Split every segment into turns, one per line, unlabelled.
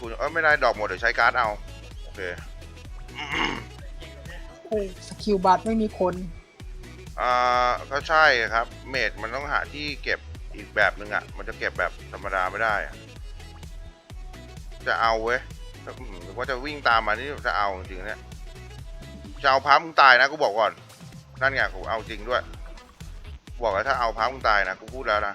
คุณเออไม่ได้ดอกหมดเดี๋ยวใช้การ์ดเอา โอเค
โอ้สกิลบัตไม่มีคน
อ่าก็ใช่ครับ เมดมันต้องหาที่เก็บอีกแบบหนึ่งอะ มันจะเก็บแบบธรรมดาไม่ได้อะจะเอาเว้ยถ้าอืมหรือว่าจะวิ่งตามมานี่จะเอาจริงๆเนี่ยจะเอาพับมึงตายนะกูบอกก่อน นั่นไงกูเอาจริงด้วย บอกแล้วถ้าเอาพับมึงตายนะกูพูดแล้วนะ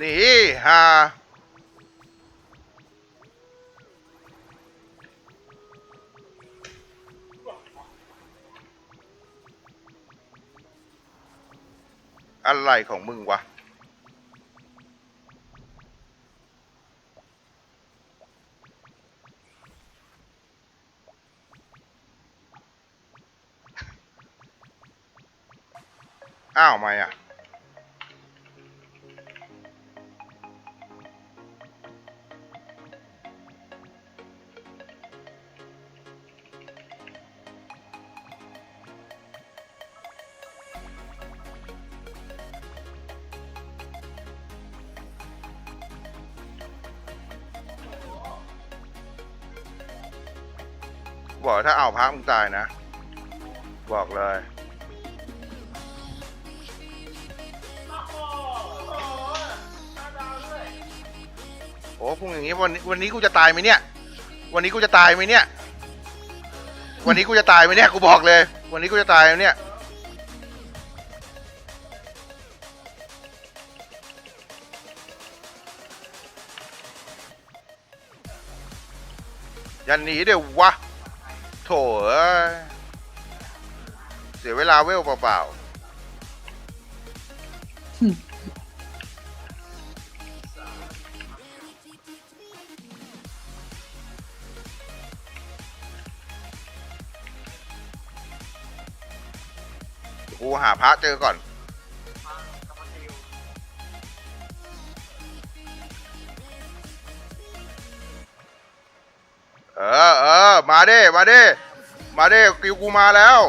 นี่ฮาอะไรของมึงวะ อ้าวไม่อะ บอกถ้าเอาพักมึงตายนะ บอกเลยโอ้พุ่งอย่างงี้วันนี้วันนี้กูจะตายไหมเนี่ย วันนี้กูจะตายไหมเนี่ย วันนี้กูจะตายไหมเนี่ยกูบอกเลย วันนี้กูจะตายไหมเนี่ยอย่าหนีเดี๋ยววะ โถเอ้ยเสียเวลาเวลเปล่าๆกูหาพระเจอก่อน เออเออ มาเด้ มาเด้ มาเด้กิวกูมาแล้ว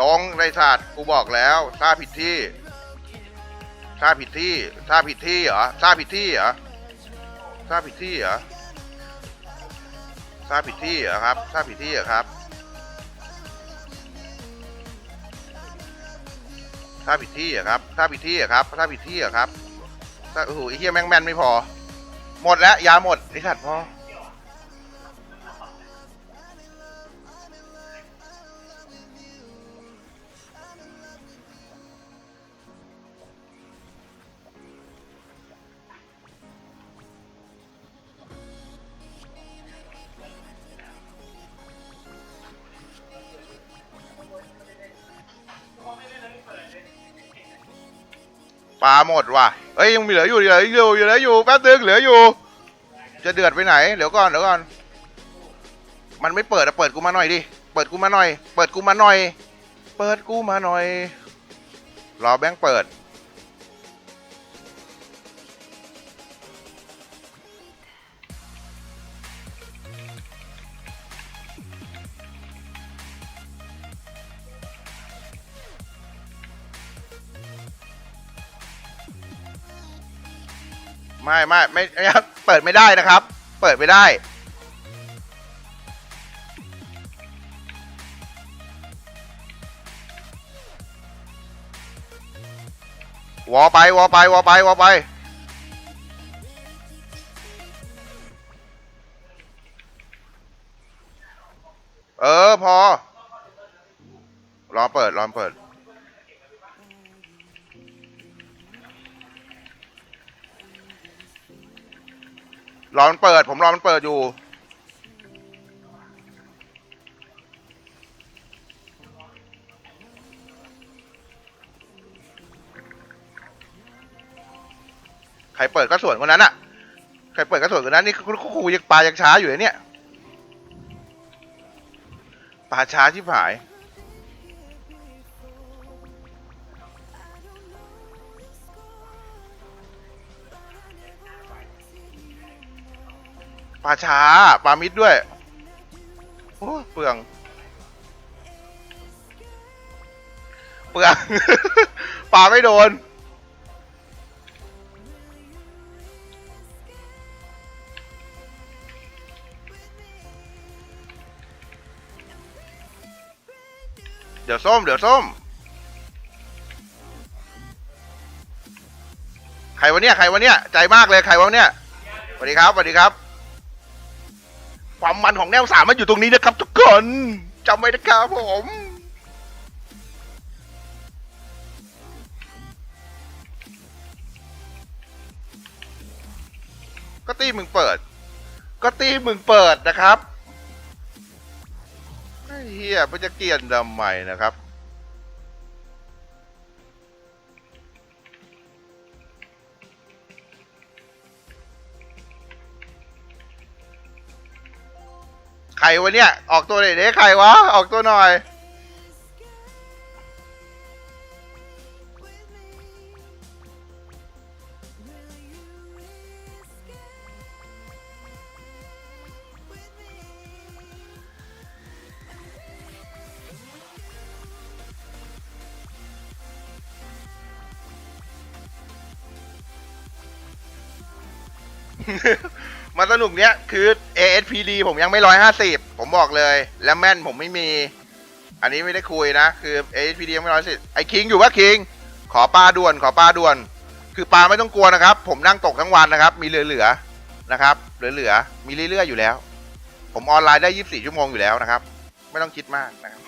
ลงในศาสตร์กูบอกแล้วท่าผิดที่ท่าผิดที่ท่าผิดที่เหรอท่าผิดที่เหรอท่าผิดที่เหรอท่าผิดที่เหรอครับท่าผิดที่เหรอครับท่าผิดที่เหรอครับท่าผิดที่เหรอครับท่าผิดที่เหรอครับโอ้โหไอ้เฮียแม่งแม่นไม่พอ หมดแล้วยาหมดไอ้สัตว์พอ ลาหมดว่ะเอ้ยยังมีเหลืออยู่เหลืออยู่เหลืออยู่แป๊บนึงเหลืออยู่ จะเดือดไปไหนเดี๋ยวก่อนเดี๋ยวก่อน มันไม่เปิดอะเปิดกูมาหน่อยดิเปิดกูมาหน่อย เปิดกูมาหน่อย เปิดกูมาหน่อยรอแบงค์เปิด ไม่ไม่ไม่ไม่เปิดไม่ได้นะครับ เปิดไม่ได้ วอไปวอไปวอไปวอไปเออพอรอเปิดรอเปิด รอมันเปิด ผมรอมันเปิดอยู่ ใครเปิดก็สวนคนนั้นอะใครเปิดก็สวนคนนั้นนี่คุณครูยังปลายังช้าอยู่เลยเนี่ย ปลาช้าที่ผาย ปลาช้าปลามิดด้วย โอ้เปลือง เปลือง ปลาไม่โดน เดี๋ยวส้ม เดี๋ยวส้ม ใครวะเนี่ย ใครวะเนี่ย ใจมากเลย ใครวะเนี่ยสวัสดีครับสวัสดีครับ ความมันของแนวสามมันอยู่ตรงนี้นะครับ ทุกคนจำไว้นะครับผมก็ตีมึงเปิด ก็ตีมึงเปิดนะครับไอ้เฮียมันจะเกลียนทำไมนะครับ ใครวะเนี่ย ออกตัวหน่อยเด้ใครวะ ออกตัวหน่อย มาสนุกเนี้ยคือ ASPD ผมยังไม่ร้อยห้าสิบผมบอกเลย แล้วแม่นผมไม่มี อันนี้ไม่ได้คุยนะ คือ ASPD ยังไม่ร้อยสิบไอ้คิงอยู่ปะคิง ขอปลาด่วน ขอปลาด่วน คือปลาไม่ต้องกลัวนะครับ ผมนั่งตกทั้งวันนะครับ มีเหลือๆนะครับ เหลือๆมีเรื่อยๆอยู่แล้ว ผมออนไลน์ได้ 24 ชั่วโมงอยู่แล้วนะครับ ไม่ต้องคิดมากนะครับ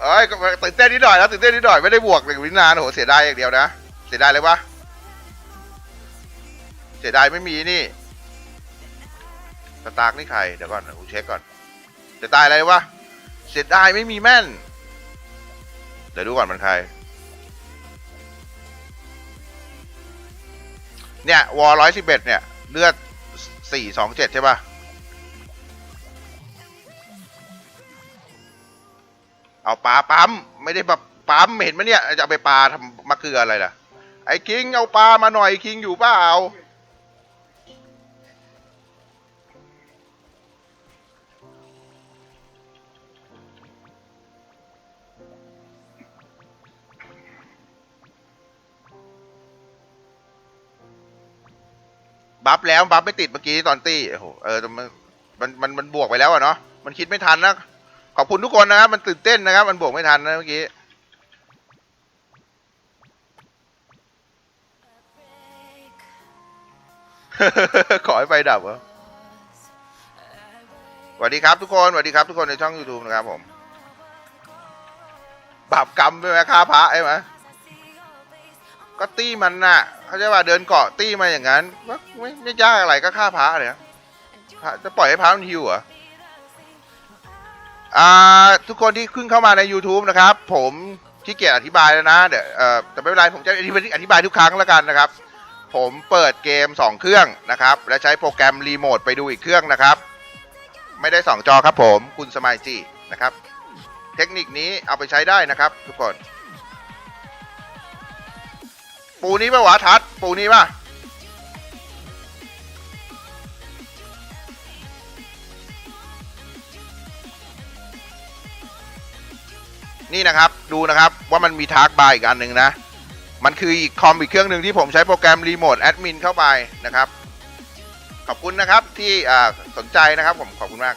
เอ้ยตื่นเต้นนิดหน่อยนะตื่นเต้นนิดหน่อยไม่ได้บวกเลยวินานโอ้โหเสียดายอย่างเดียวนะ เสียดายเลยปะ เสียดายไม่มีนี่ สตาร์กนี่ใคร เดี๋ยวก่อนกูเช็คก่อน เสียดายอะไรวะ เสียดายไม่มีแม่น เดี๋ยวดูก่อนมันใคร เนี่ย วอร้อยสิบเอ็ดเนี่ย เลือดสี่สองเจ็ดใช่ปะเอาปลาปั๊มไม่ได้แบบปั๊มเห็นไหมเนี่ยจะเอาไปปลาทำมะเขืออะไรล่ะไอ้คิงเอาปลามาหน่อยคิงอยู่เปล่า บัฟแล้วบัฟไม่ติดเมื่อกี้ตอนตี้โอ้โหเออมันมันมันมันบวกไปแล้วอะเนาะมันคิดไม่ทันนะขอบคุณทุกคนนะครับมันตื่นเต้นนะครับ มันบวกไม่ทันนะเมื่อกี้ขอให้ไฟดับเหรอสวัสดีครับทุกคนสวัสดีครับทุกคนในช่อง YouTube นะครับผมบาปกรรมด้วยไหมฆ่าพระใช่ไหมก็ตี้มันน่ะ เขาจะว่าเดินเกาะตี้มาอย่างนั้นไม่ไม่ยากอะไรก็ฆ่าพระเนะพระจะปล่อยให้พระมันฮิวเหรออ่าทุกคนที่ขึ้นเข้ามาใน YouTube นะครับ ผมขี้เกียจอธิบายแล้วนะเดี๋ยวเอ่อแต่ไม่เป็นไรผมจะอธิบายอธิบายทุกครั้งแล้วกันนะครับ ผมเปิดเกม 2 เครื่องนะครับ และใช้โปรแกรมรีโมทไปดูอีกเครื่องนะครับ ไม่ได้ 2 จอครับผมคุณสมายจีนะครับ เทคนิคนี้เอาไปใช้ได้นะครับ ทุกคน ปูนี้ปะวะทัด ปูนี้ปะนี่นะครับ ดูนะครับว่ามันมีทาร์กบาร์อีกอันหนึ่งนะ มันคืออีกคอมอีกเครื่องหนึ่งที่ผมใช้โปรแกรมรีโมทแอดมินเข้าไปนะครับ ขอบคุณนะครับที่สนใจนะครับผมขอบคุณมาก